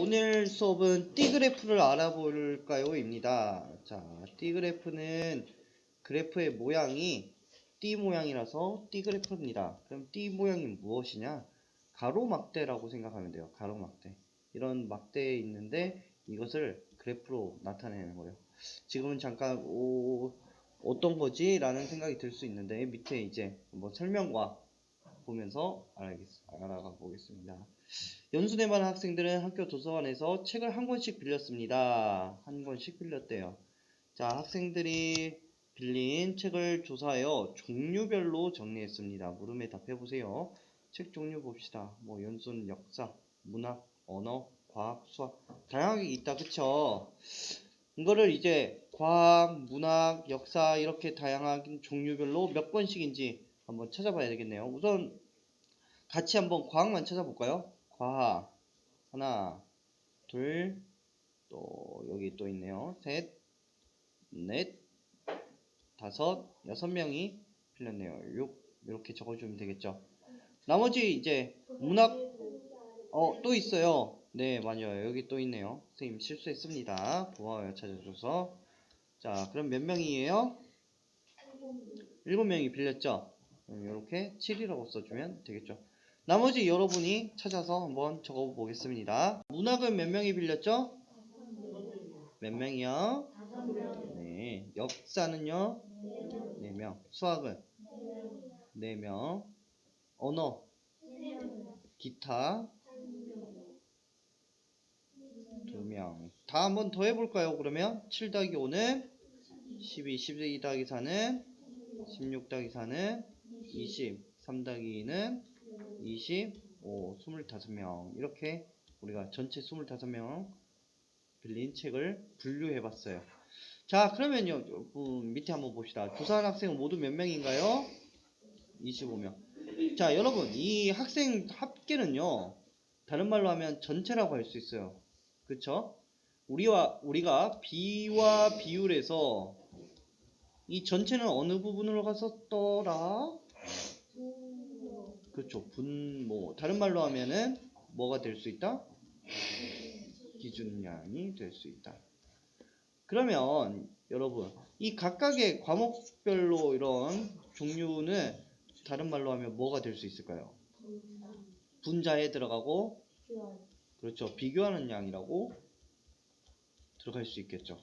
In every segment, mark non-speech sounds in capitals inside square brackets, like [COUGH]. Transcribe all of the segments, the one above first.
오늘 수업은 D그래프를 알아볼까요?입니다. 자, D그래프는 그래프의 모양이 D 모양이라서 D그래프입니다. 그럼 D 모양이 무엇이냐? 가로막대라고 생각하면 돼요. 가로막대. 이런 막대에 있는데 이것을 그래프로 나타내는 거예요. 지금은 잠깐 오, 어떤 거지? 라는 생각이 들 수 있는데 밑에 이제 뭐 설명과 보면서 알아가 보겠습니다. 연수대반 학생들은 학교 도서관에서 책을 한 권씩 빌렸습니다. 한 권씩 빌렸대요. 자, 학생들이 빌린 책을 조사하여 종류별로 정리했습니다. 물음에 답해보세요. 책 종류 봅시다. 뭐 연수는 역사, 문학, 언어, 과학, 수학 다양하게 있다. 그쵸? 이거를 이제 과학, 문학, 역사 이렇게 다양한 종류별로 몇 권씩인지 한번 찾아봐야 되겠네요. 우선 같이 한번 과학만 찾아볼까요? 과학 하나 둘 또 여기 또 있네요. 셋 넷 다섯 여섯 명이 필렸네요. 육 이렇게 적어주면 되겠죠. 나머지 이제 문학 어 또 있어요. 네 맞아요. 여기 또 있네요. 선생님 실수했습니다. 고마워요 찾아줘서. 자 그럼 몇 명이에요? 일곱 명이 빌렸죠? 이렇게 7이라고 써주면 되겠죠 나머지 여러분이 찾아서 한번 적어 보겠습니다. 문학은 몇 명이 빌렸죠? 몇 명이요? 네. 역사는요? 4명. 수학은? 4명. 언어? 기타? 2명. 다 한번 더 해볼까요? 그러면 7 더하기 5는 12, 12 더하기 4는 16 더하기 4는 20, 3 더하기 2는 25, 25명 이렇게 우리가 전체 25명 빌린 책을 분류해 봤어요. 자 그러면요 음, 밑에 한번 봅시다. 조사한 학생은 모두 몇 명인가요? 25명. 자 여러분 이 학생 합계는요 다른 말로 하면 전체라고 할 수 있어요. 그쵸? 우리와 우리가 비와 비율에서 이 전체는 어느 부분으로 갔었더라? 그렇죠. 분모. 다른 말로 하면은 뭐가 될 수 있다? 기준량이 될 수 있다. 그러면 여러분 이 각각의 과목별로 이런 종류는 다른 말로 하면 뭐가 될 수 있을까요? 분자에 들어가고 그렇죠. 비교하는 양이라고 들어갈 수 있겠죠.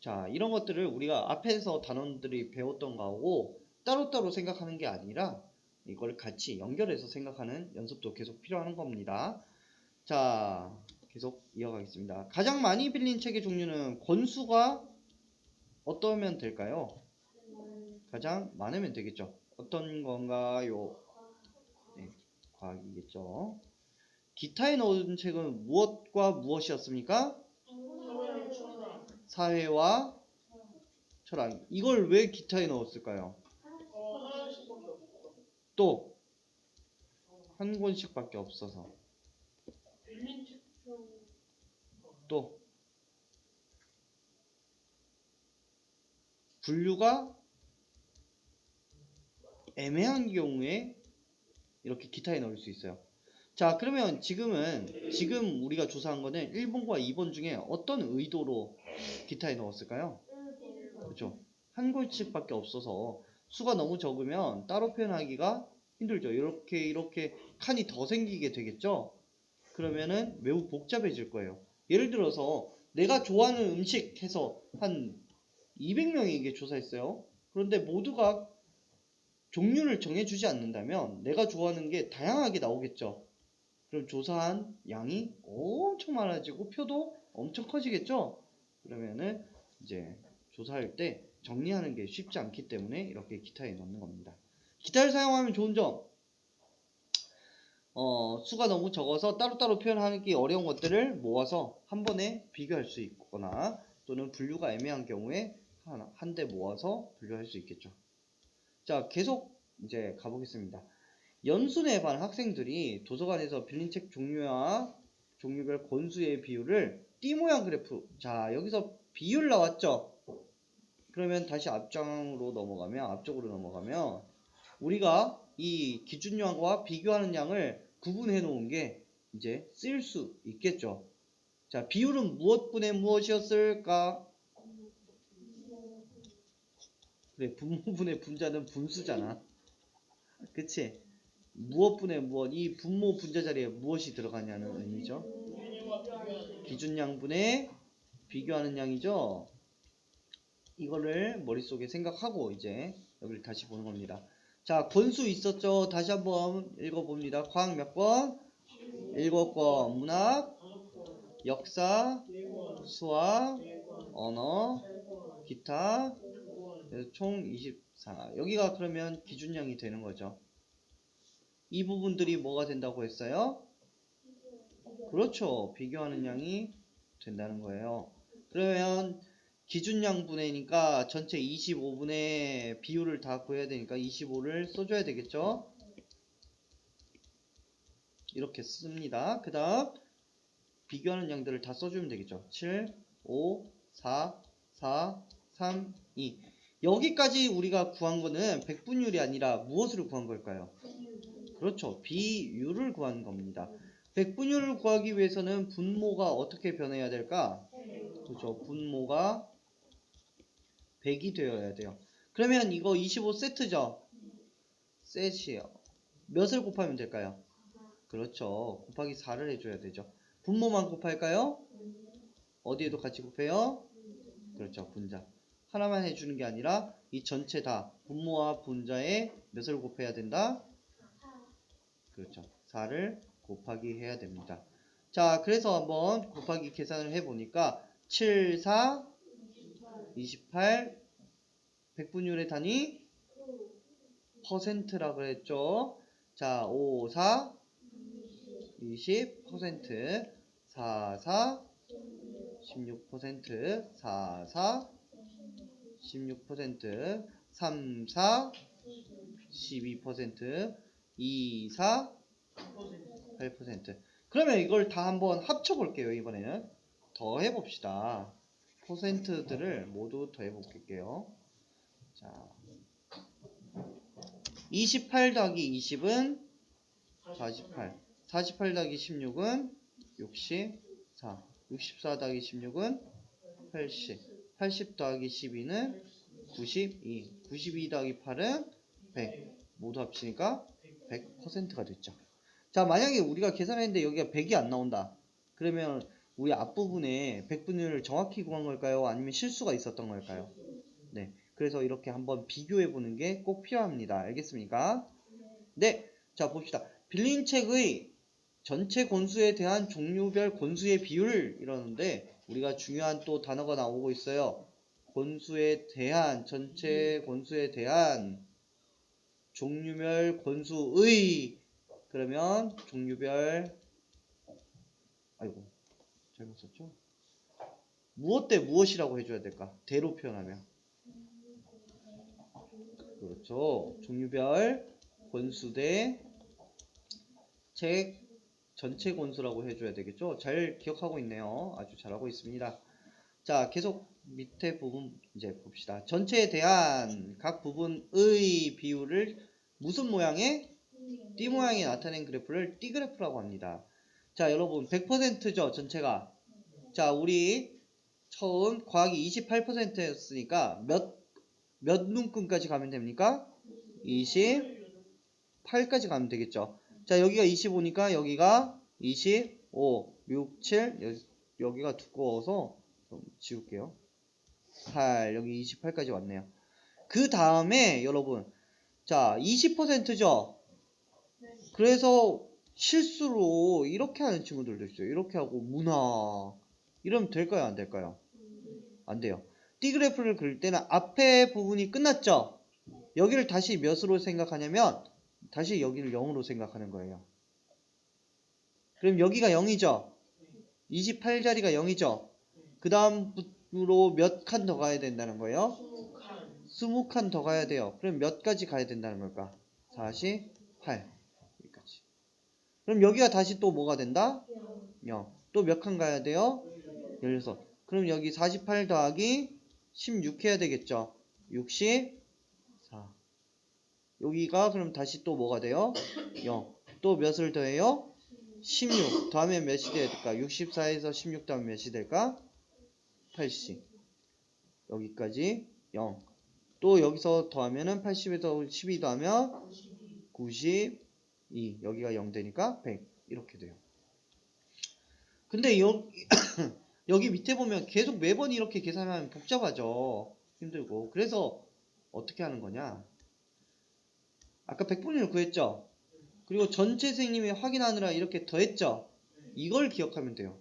자, 이런 것들을 우리가 앞에서 단원들이 배웠던 거하고 따로따로 생각하는 게 아니라 이걸 같이 연결해서 생각하는 연습도 계속 필요한 겁니다. 자, 계속 이어가겠습니다. 가장 많이 빌린 책의 종류는 권수가 어떠면 될까요? 가장 많으면 되겠죠. 어떤 건가요? 네, 과학이겠죠. 기타에 넣은 책은 무엇과 무엇이었습니까? 사회와 철학. 이걸 왜 기타에 넣었을까요? 또 한 권씩밖에 없어서 또 분류가 애매한 경우에 이렇게 기타에 넣을 수 있어요. 자, 그러면 지금은 지금 우리가 조사한 거는 1번과 2번 중에 어떤 의도로 기타에 넣었을까요? 그렇죠. 한 권씩밖에 없어서 수가 너무 적으면 따로 표현하기가 힘들죠. 이렇게 이렇게 칸이 더 생기게 되겠죠. 그러면은 매우 복잡해질 거예요. 예를 들어서 내가 좋아하는 음식 해서 한 200명에게 조사했어요. 그런데 모두가 종류를 정해주지 않는다면 내가 좋아하는 게 다양하게 나오겠죠. 그럼 조사한 양이 엄청 많아지고 표도 엄청 커지겠죠. 그러면은 이제 조사할 때 정리하는 게 쉽지 않기 때문에 이렇게 기타에 넣는 겁니다. 기타를 사용하면 좋은 점 어, 수가 너무 적어서 따로따로 표현하기 어려운 것들을 모아서 한 번에 비교할 수 있거나 또는 분류가 애매한 경우에 한 대 모아서 분류할 수 있겠죠. 자, 계속 이제 가보겠습니다. 연순에 반 학생들이 도서관에서 빌린 책 종류와 종류별 권수의 비율을 띠 모양 그래프. 자, 여기서 비율 나왔죠? 그러면 다시 앞장으로 넘어가면, 앞쪽으로 넘어가면, 우리가 이 기준량과 비교하는 양을 구분해 놓은 게 이제 쓸수 있겠죠. 자, 비율은 무엇분의 무엇이었을까? 그래, 분모분의 분자는 분수잖아. 그치? 무엇분의 무엇, 이 분모 분자 자리에 무엇이 들어가냐는 의미죠. 기준양분의 비교하는 양이죠. 이거를 머릿속에 생각하고 이제 여기를 다시 보는 겁니다. 자, 권수 있었죠? 다시 한번 읽어봅니다. 과학 몇 권? 일곱 권. 문학, 역사, 수학, 언어, 기타, 총 24. 여기가 그러면 기준량이 되는 거죠. 이 부분들이 뭐가 된다고 했어요? 그렇죠. 비교하는 양이 된다는 거예요. 그러면 기준량분해니까 전체 25분의 비율을 다 구해야 되니까 25를 써줘야 되겠죠? 이렇게 씁니다. 그 다음 비교하는 양들을 다 써주면 되겠죠. 7, 5, 4, 4, 3, 2 여기까지 우리가 구한 거는 백분율이 아니라 무엇을 구한 걸까요? 그렇죠. 비율을 구한 겁니다. 백분율을 구하기 위해서는 분모가 어떻게 변해야 될까? 그렇죠. 분모가 100이 되어야 돼요. 그러면 이거 25세트죠? 셋이에요. 몇을 곱하면 될까요? 그렇죠. 곱하기 4를 해줘야 되죠. 분모만 곱할까요? 어디에도 같이 곱해요? 그렇죠. 분자. 하나만 해주는 게 아니라 이 전체 다 분모와 분자에 몇을 곱해야 된다? 그렇죠. 4를 곱하기 해야 됩니다. 자, 그래서 한번 곱하기 계산을 해보니까 7, 4, 28, 백분율의 단위 퍼센트라 그랬죠. 자, 5, 4, 20 퍼센트, 4, 4, 16%, 4, 4, 16%, 3, 4, 12%, 2, 4, 8%. 그러면 이걸 다 한번 합쳐볼게요, 이번에는. 더 해봅시다. 퍼센트들을 모두 더 해 볼게요. 자, 28 더하기 20은 48. 48 더하기 16은 64. 64 더하기 16은 80. 80 더하기 12는 92. 92 더하기 8은 100. 모두 합치니까 100%가 됐죠. 자, 만약에 우리가 계산했는데 여기가 100이 안 나온다. 그러면 우리 앞부분에 100분율을 정확히 구한 걸까요? 아니면 실수가 있었던 걸까요? 네. 그래서 이렇게 한번 비교해 보는 게 꼭 필요합니다. 알겠습니까? 네. 자, 봅시다. 빌린 책의 전체 권수에 대한 종류별 권수의 비율 이러는데 우리가 중요한 또 단어가 나오고 있어요. 권수에 대한 전체 권수에 대한 종류별 권수의 그러면 종류별 아이고 썼죠? 무엇 대 무엇이라고 해줘야 될까? 대로 표현하면 그렇죠. 종류별 권수 대 책 전체 권수라고 해줘야 되겠죠? 잘 기억하고 있네요. 아주 잘하고 있습니다. 자, 계속 밑에 부분 이제 봅시다. 전체에 대한 각 부분의 비율을 무슨 모양의 띠 모양이 나타낸 그래프를 띠 그래프라고 합니다. 자, 여러분 100%죠, 전체가. 자, 우리 처음 과학이 28%였으니까 몇, 몇 눈금까지 가면 됩니까? 28까지 가면 되겠죠. 자, 여기가 25니까 여기가 25, 6, 7, 여기, 여기가 두꺼워서 좀 지울게요. 8, 여기 28까지 왔네요. 그 다음에 여러분, 자, 20%죠? 그래서 실수로 이렇게 하는 친구들도 있어요. 이렇게 하고 문화 이러면 될까요? 안 될까요? 안 돼요. 띠 그래프를 그릴 때는 앞에 부분이 끝났죠? 여기를 다시 몇으로 생각하냐면 다시 여기를 0으로 생각하는 거예요. 그럼 여기가 0이죠? 28자리가 0이죠? 그 다음으로 몇 칸 더 가야 된다는 거예요? 20칸 더 가야 돼요. 그럼 몇 가지 가야 된다는 걸까? 48. 그럼 여기가 다시 또 뭐가 된다? 0. 또 몇 칸 가야 돼요? 16. 그럼 여기 48 더하기 16 해야 되겠죠? 64. 여기가 그럼 다시 또 뭐가 돼요? 0. 또 몇을 더해요? 16 더하면 몇이 될까? 64에서 16 더하면 몇이 될까? 80 여기까지 0 또 여기서 더하면은 80에서 12 더하면 92 여기가 0 되니까 100 이렇게 돼요. 근데 여기, [COUGHS] 여기 밑에 보면 계속 매번 이렇게 계산하면 복잡하죠. 힘들고. 그래서 어떻게 하는 거냐? 아까 100분위를 구했죠? 그리고 전체 선생님이 확인하느라 이렇게 더했죠? 이걸 기억하면 돼요.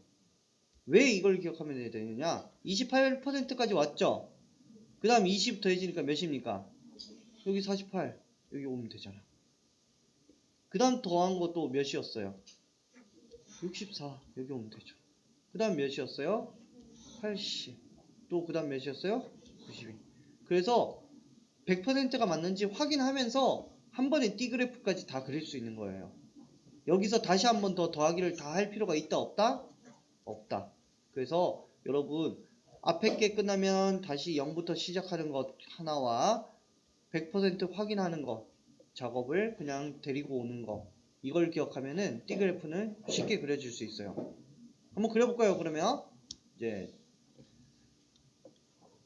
왜 이걸 기억하면 되느냐? 28%까지 왔죠? 그 다음 20 더해지니까 몇입니까? 여기 48 여기 오면 되잖아 그 다음 더한 것도 몇이었어요? 64 여기 오면 되죠. 그 다음 몇이었어요? 80또 그 다음 몇이었어요? 92 그래서 100%가 맞는지 확인하면서 한 번에 D그래프까지 다 그릴 수 있는 거예요. 여기서 다시 한 번 더 더하기를 다 할 필요가 있다 없다? 없다. 그래서 여러분 앞에 게 끝나면 다시 0부터 시작하는 것 하나와 100% 확인하는 것 작업을 그냥 데리고 오는 거. 이걸 기억하면은 D그래프는 쉽게 그려줄 수 있어요. 한번 그려볼까요 그러면? 이제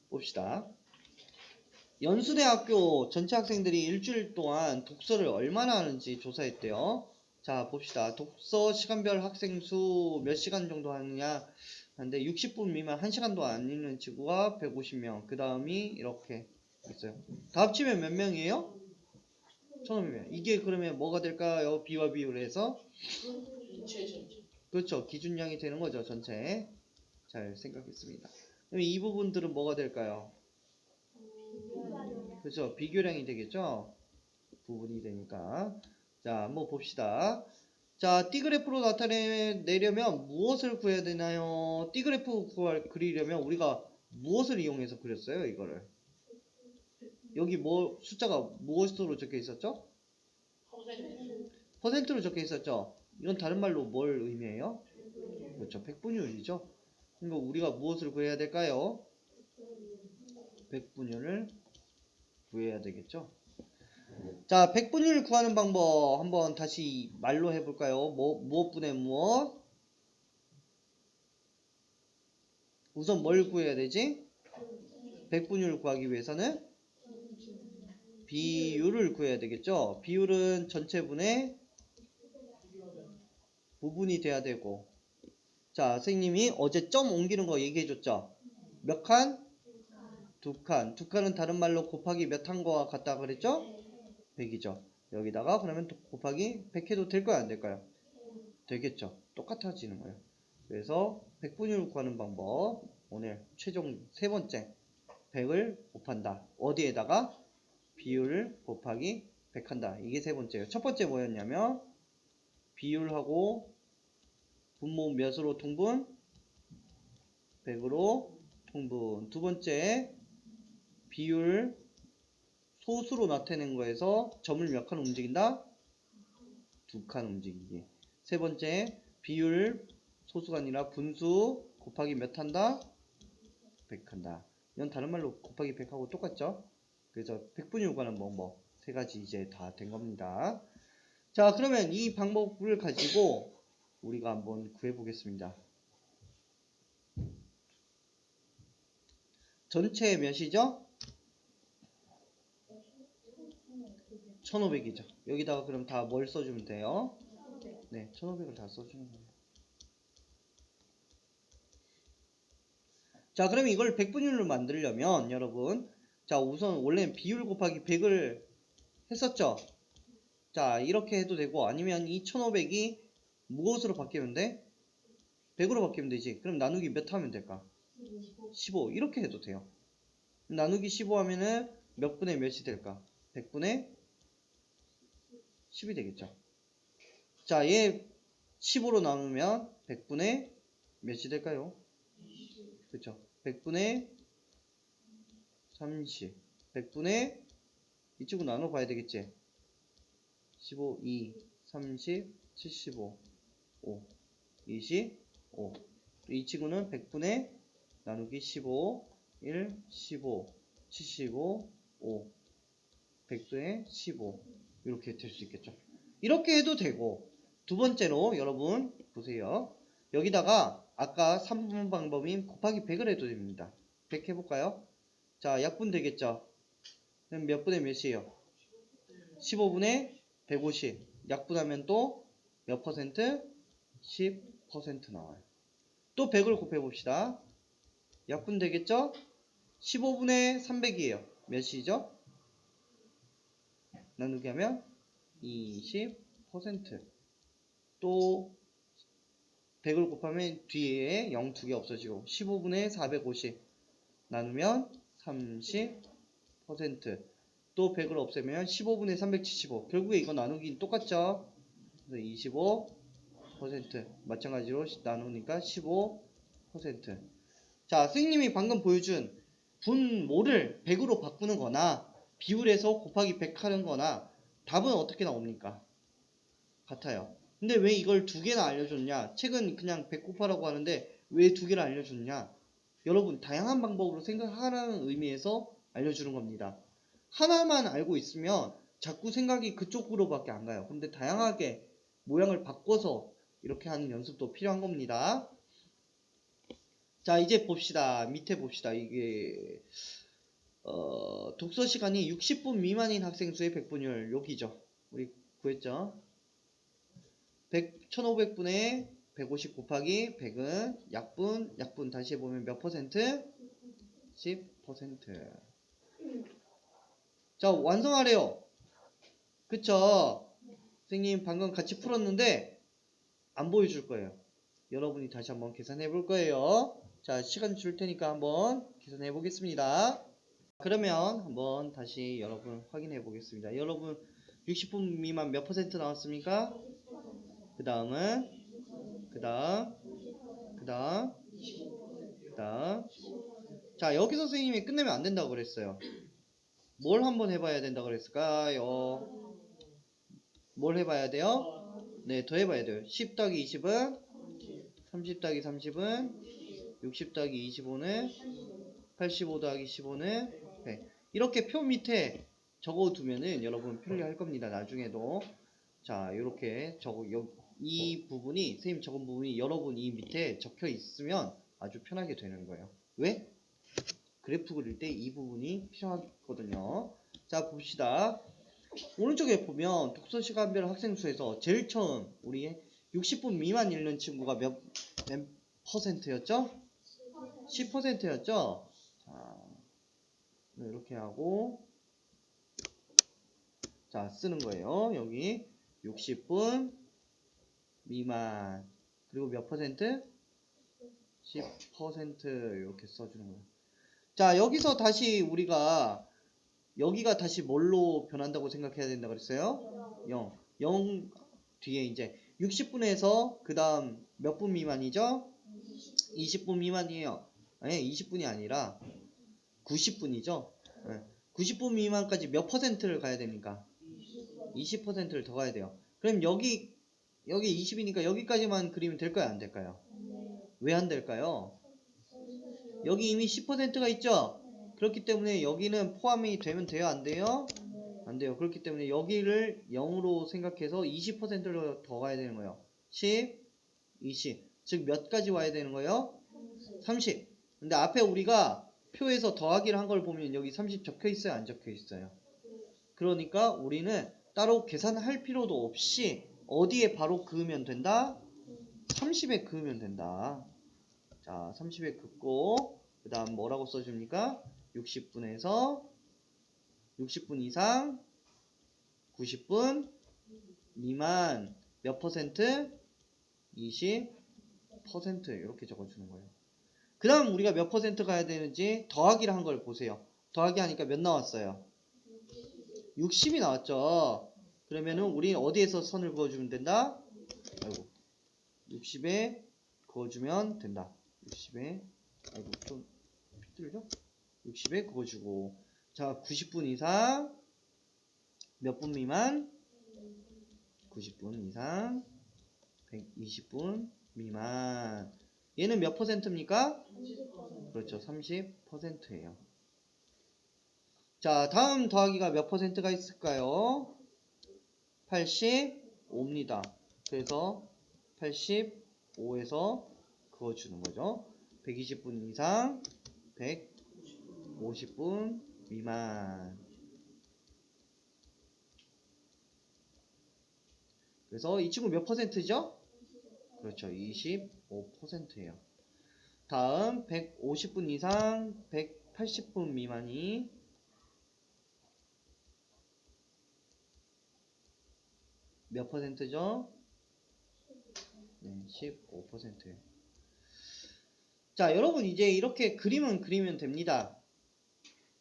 봅시다. 연수대학교 전체 학생들이 일주일 동안 독서를 얼마나 하는지 조사했대요. 자 봅시다. 독서 시간별 학생 수 몇 시간 정도 하느냐 근데 60분 미만 1시간도 안 읽는 친구가 150명. 그 다음이 이렇게 있어요. 다 합치면 몇 명이에요? 1500명 이게 그러면 뭐가 될까요? 비와 비율을 해서? 그렇죠. 기준량이 되는 거죠 전체. 잘 생각했습니다. 그럼 이 부분들은 뭐가 될까요? 그렇죠. 비교량이 되겠죠? 부분이 되니까. 자 한번 봅시다. 자 D그래프로 나타내려면 무엇을 구해야 되나요? D그래프 구할, 그리려면 우리가 무엇을 이용해서 그렸어요 이거를 여기 뭐 숫자가 무엇으로 적혀 있었죠? 퍼센트로 적혀 있었죠? 이건 다른 말로 뭘 의미해요? 그렇죠. 백분율이죠. 그러니까 우리가 무엇을 구해야 될까요? 백분율을 구해야 되겠죠? 자, 백분율 구하는 방법 한번 다시 말로 해볼까요? 뭐, 무엇분의 무엇? 우선 뭘 구해야 되지? 백분율 구하기 위해서는 비율을 구해야 되겠죠? 비율은 전체분의 부분이 돼야 되고 자, 선생님이 어제 점 옮기는 거 얘기해 줬죠? 몇 칸? 두 칸. 두 칸은 다른 말로 곱하기 몇 한 거와 같다 그랬죠? 100이죠. 여기다가 그러면 또 곱하기 100 해도 될까요? 안 될까요? 되겠죠. 똑같아지는 거예요. 그래서 100분율 구하는 방법 오늘 최종 세 번째 100을 곱한다. 어디에다가? 비율을 곱하기 100 한다. 이게 세 번째예요. 첫 번째 뭐였냐면 비율하고 분모 몇으로 통분? 100으로 통분. 두 번째 비율 소수로 나타낸 거에서 점을 몇 칸 움직인다? 두 칸 움직이기. 세 번째, 비율 소수가 아니라 분수 곱하기 몇 한다? 100 한다. 이건 다른 말로 곱하기 100하고 똑같죠? 그래서 100분율 관한 방법 세 가지 이제 다 된 겁니다. 자, 그러면 이 방법을 가지고 우리가 한번 구해 보겠습니다. 전체 몇이죠? 1500이죠. 여기다가 그럼 다 뭘 써주면 돼요? 네, 1500을 다 써주는 거예요. 자, 그럼 이걸 100분율로 만들려면 여러분, 자, 우선 원래 비율 곱하기 100을 했었죠? 자, 이렇게 해도 되고 아니면 이 1500이 무엇으로 바뀌면 돼? 100으로 바뀌면 되지. 그럼 나누기 몇 하면 될까? 15. 이렇게 해도 돼요. 나누기 15 하면은 몇 분의 몇이 될까? 100분의 10이 되겠죠. 자, 얘 15로 나누면 100분의 몇이 될까요? 그렇죠. 100분의 30. 100분의 이쪽으로 나눠 봐야 되겠지. 15, 2, 30, 75, 5, 25. 이 친구는 100분의 나누기 15, 1, 15, 75, 5. 100분의 15. 이렇게 될 수 있겠죠. 이렇게 해도 되고 두 번째로 여러분 보세요. 여기다가 아까 3번 방법인 곱하기 100을 해도 됩니다. 100 해볼까요? 자, 약분 되겠죠? 그럼 몇 분의 몇이에요? 15분의 150. 약분하면 또 몇 퍼센트? 10% 나와요. 또 100을 곱해봅시다. 약분 되겠죠? 15분의 300이에요. 몇이죠? 나누기 하면 20%. 또 100을 곱하면 뒤에 0 두 개 없어지고 15분의 450 나누면 30%. 또 100을 없애면 15분의 375. 결국에 이거 나누기 똑같죠? 그래서 25% 마찬가지로 나누니까 15%. 자, 선생님이 방금 보여준 분모를 100으로 바꾸는 거나 비율에서 곱하기 100 하는 거나 답은 어떻게 나옵니까? 같아요. 근데 왜 이걸 두 개나 알려줬냐? 책은 그냥 100 곱하라고 하는데 왜 두 개를 알려줬냐? 여러분, 다양한 방법으로 생각하라는 의미에서 알려주는 겁니다. 하나만 알고 있으면 자꾸 생각이 그쪽으로밖에 안 가요. 근데 다양하게 모양을 바꿔서 이렇게 하는 연습도 필요한 겁니다. 자, 이제 봅시다. 밑에 봅시다. 이게 어, 독서 시간이 60분 미만인 학생 수의 백분율 여기죠. 우리 구했죠. 100, 1500분의 150 곱하기 100은 약분, 약분 다시 해보면 몇 퍼센트? 10%. 자, 완성하래요. 그쵸? 선생님 방금 같이 풀었는데 안 보여줄 거예요. 여러분이 다시 한번 계산해 볼 거예요. 자, 시간 줄 테니까 한번 계산해 보겠습니다. 그러면 한번 다시 여러분 확인해 보겠습니다. 여러분 60분 미만 몇 퍼센트 나왔습니까? 그 다음은 그 다음 그 다음 그 다음 자 여기서 선생님이 끝내면 안 된다고 그랬어요. 뭘 한번 해봐야 된다고 그랬을까요? 뭘 해봐야 돼요? 네, 더 해봐야 돼요. 10 더하기 20은 30 더하기 30은 60 더하기 25는 85 더하기 15는 100 이렇게 표 밑에 적어두면은 여러분 편리할 겁니다. 나중에도 자 이렇게 적어 여- 이 부분이 선생님 적은 부분이 여러분 이 밑에 적혀 있으면 아주 편하게 되는 거예요. 왜? 그래프 그릴 때 이 부분이 필요하거든요. 자 봅시다. 오른쪽에 보면 독서 시간별 학생 수에서 제일 처음 우리 60분 미만 읽는 친구가 몇, 몇 퍼센트였죠? 10%였죠? 자, 이렇게 하고 자 쓰는 거예요. 여기 60분 미만 그리고 몇 퍼센트? 10% 이렇게 써주는 거예요. 자 여기서 다시 우리가 여기가 다시 뭘로 변한다고 생각해야 된다 그랬어요? 0. 0 뒤에 이제 60분에서 그 다음 몇 분 미만이죠? 20분 미만이에요. 아니 20분이 아니라 90분이죠. 90분 미만까지 몇 퍼센트를 가야 됩니까? 20%를 더 가야 돼요. 그럼 여기 여기 20이니까 여기까지만 그리면 될까요? 안 될까요? 왜 안 될까요? 여기 이미 10%가 있죠? 그렇기 때문에 여기는 포함이 되면 돼요? 안 돼요? 안 돼요. 그렇기 때문에 여기를 0으로 생각해서 20%를 더 가야 되는 거예요. 10, 20. 즉 몇 가지 와야 되는 거예요? 30. 근데 앞에 우리가 표에서 더하기를 한 걸 보면 여기 30 적혀 있어요? 안 적혀 있어요? 그러니까 우리는 따로 계산할 필요도 없이 어디에 바로 그으면 된다? 30에 그으면 된다. 자, 30에 긋고 그 다음 뭐라고 써줍니까? 60분에서 60분 이상 90분 미만 몇 퍼센트? 20% 이렇게 적어주는 거예요. 그 다음 우리가 몇 퍼센트 가야 되는지 더하기를 한 걸 보세요. 더하기 하니까 몇 나왔어요? 60이 나왔죠. 그러면은 우리 어디에서 선을 그어주면 된다? 아이고 60에 그어주면 된다. 60에 아이고 좀 삐뚤죠? 60에 그어주고 자 90분 이상 몇 분 미만? 90분 이상 120분 미만 얘는 몇 퍼센트입니까? 그렇죠 30%예요 자 다음 더하기가 몇 퍼센트가 있을까요? 85입니다 그래서 85에서 그어주는 거죠. 120분 이상, 150분 미만. 그래서 이 친구 몇 퍼센트죠? 그렇죠. 25%예요. 다음 150분 이상, 180분 미만이 몇 퍼센트죠? 네, 15%예요. 자, 여러분 이제 이렇게 그림은 그리면 됩니다.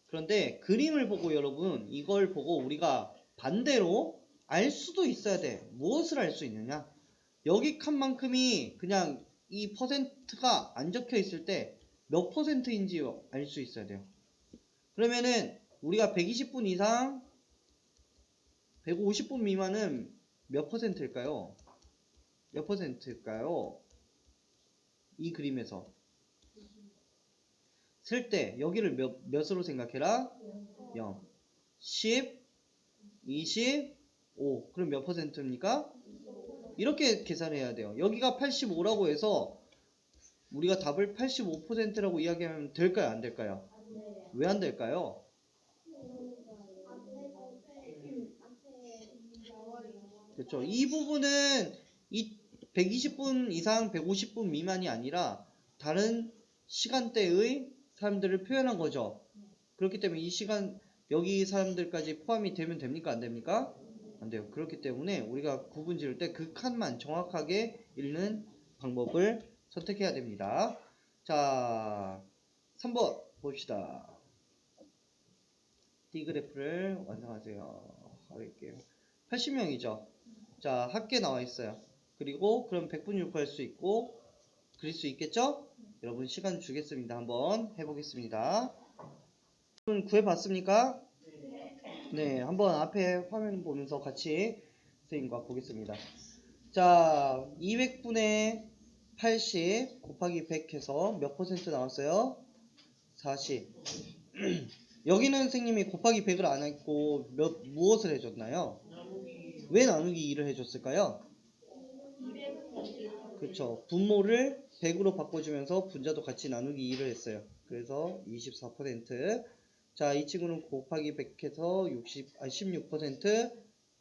그런데 그림을 보고 여러분 이걸 보고 우리가 반대로 알 수도 있어야 돼. 무엇을 알 수 있느냐? 여기 칸만큼이 그냥 이 퍼센트가 안 적혀 있을 때 몇 퍼센트인지 알 수 있어야 돼요. 그러면은 우리가 120분 이상 150분 미만은 몇 퍼센트일까요? 몇 퍼센트일까요? 이 그림에서 쓸 때 여기를 몇, 몇으로 생각해라? 0 10 25 그럼 몇 퍼센트입니까? 이렇게 계산해야 돼요. 여기가 85라고 해서 우리가 답을 85%라고 이야기하면 될까요? 안 될까요? 왜 안 될까요? 그렇죠. 이 부분은 이 120분 이상 150분 미만이 아니라 다른 시간대의 사람들을 표현한 거죠. 그렇기 때문에 이 시간 여기 사람들까지 포함이 되면 됩니까? 안 됩니까? 안 돼요. 그렇기 때문에 우리가 구분 지을 때 그 칸만 정확하게 읽는 방법을 선택해야 됩니다. 자, 3번 봅시다. D그래프를 완성하세요. 할게요. 80명이죠. 자, 합계 나와 있어요. 그리고 그럼 100분율 구할 수 있고 그릴 수 있겠죠? 여러분 시간 주겠습니다. 한번 해보겠습니다. 여러분 구해봤습니까? 네, 한번 앞에 화면 보면서 같이 선생님과 보겠습니다. 자, 200분의 80 곱하기 100 해서 몇 퍼센트 나왔어요? 40. [CLEARS THROAT] 여기는 선생님이 곱하기 100을 안 했고 몇 무엇을 해줬나요? 왜 나누기 2를 해줬을까요? 그렇죠. 분모를 100으로 바꿔주면서 분자도 같이 나누기 2를 했어요. 그래서 24%. 자, 이 친구는 곱하기 100 해서 60, 아, 16%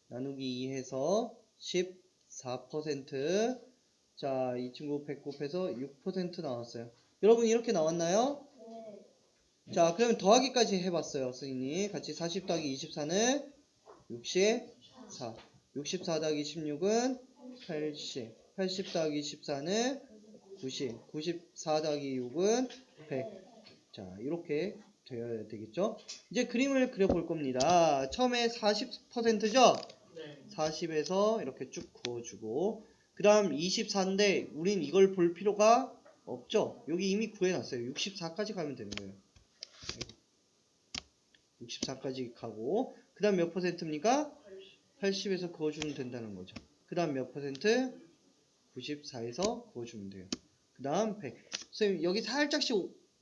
나누기 2 해서 14%. 자, 이 친구 100 곱해서 6% 나왔어요. 여러분 이렇게 나왔나요? 자, 그러면 더하기까지 해봤어요, 선생님. 같이 40 더하기 24는 64. 64 더하기 16은 80. 80 더하기 14는 90. 94 더하기 6은 100. 자, 이렇게 되어야 되겠죠? 이제 그림을 그려볼 겁니다. 처음에 40%죠? 40에서 이렇게 쭉 그어주고 그 다음 24인데 우린 이걸 볼 필요가 없죠? 여기 이미 구해놨어요. 64까지 가면 되는 거예요. 64까지 가고 그 다음 몇 퍼센트입니까? 80에서 그어주면 된다는 거죠. 그 다음 몇 퍼센트? 94에서 그어주면 돼요. 그 다음 100. 선생님 여기 살짝씩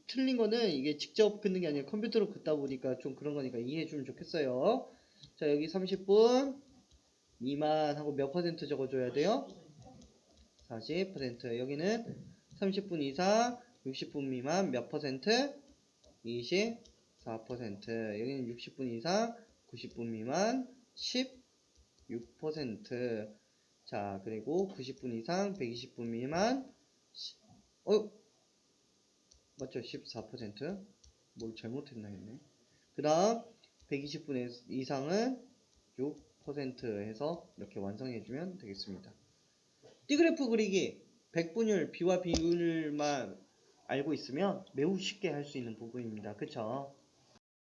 틀린 거는 이게 직접 긋는 게 아니라 컴퓨터로 긋다 보니까 좀 그런 거니까 이해해 주면 좋겠어요. 자 여기 30분 미만 하고 몇 퍼센트 적어줘야 돼요? 40% 여기는 30분 이상 60분 미만 몇 퍼센트? 24% 여기는 60분 이상 90분 미만 16%. 자, 그리고 90분 이상 120분 미만 시- 어 맞죠? 14%. 뭘 잘못했나 했네. 그 다음 120분 이상은 6% 해서 이렇게 완성해 주면 되겠습니다. D그래프 그리기 100분율 비와 비율만 알고 있으면 매우 쉽게 할 수 있는 부분입니다. 그쵸?